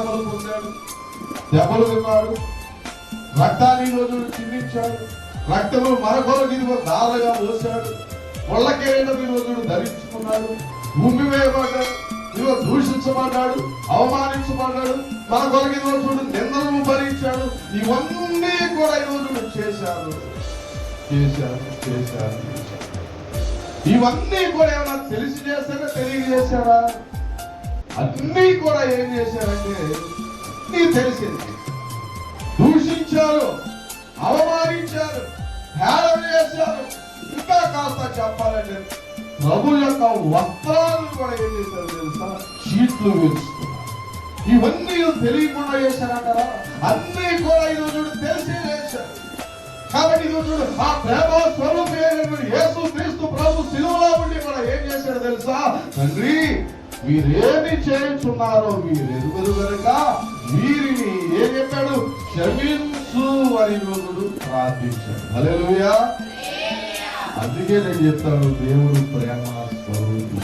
శ్రమలు పొందాడు దెబ్బలు తిన్నాడు. రక్తాన్ని రోజు చిందించాడు. రక్తము మరొకరికి ఇదిగో దారగా మోసాడు. ఒళ్ళకేళ్ళ ఈ రోజు ధరించుకున్నాడు. భూమి వేయబడ్డాడు ఇదిగో దూషించబడ్డాడు. అవమానించబడ్డాడు. మన కొరకు ఇదిగో చూడు నిందలను భరించాడు. ఇవన్నీ కూడా ఈ చేశాడు. చేశాడు చేశాడు ఇవన్నీ కూడా ఏమన్నా తెలిసి చేశారా తెలియజేశారా అన్నీ కూడా ఏం చేశారంటే నీకు తెలిసింది. దూషించారు అవమానించారు హేళన చేశారు. ఇంకా కాస్త చెప్పాలంటే ప్రభు యొక్క వస్త్రాలు కూడా ఏం చేశారు తెలుసా? చీట్లు వేసుకున్నారు. ఇవన్నీ తెలియకుండా చేశారంటారా అన్నీ కూడా ఈరోజు తెలిసి చేశారు. కాబట్టి ఈరోజు ఆ ప్రేమ స్వరూపి అయినటువంటి యేసు క్రీస్తు ప్రభు శిలువలో ఉండి కూడా ఏం చేశాడు తెలుసా? తండ్రి వీరేమి చేయించున్నారో వీరెరుగురు కనుక వీరిని ఏం చెప్పాడు? క్షమించు అని రోజుడు ప్రార్థించాడు. అందుకే నేను చెప్తాను దేవుడు ప్రేమ స్వరూపి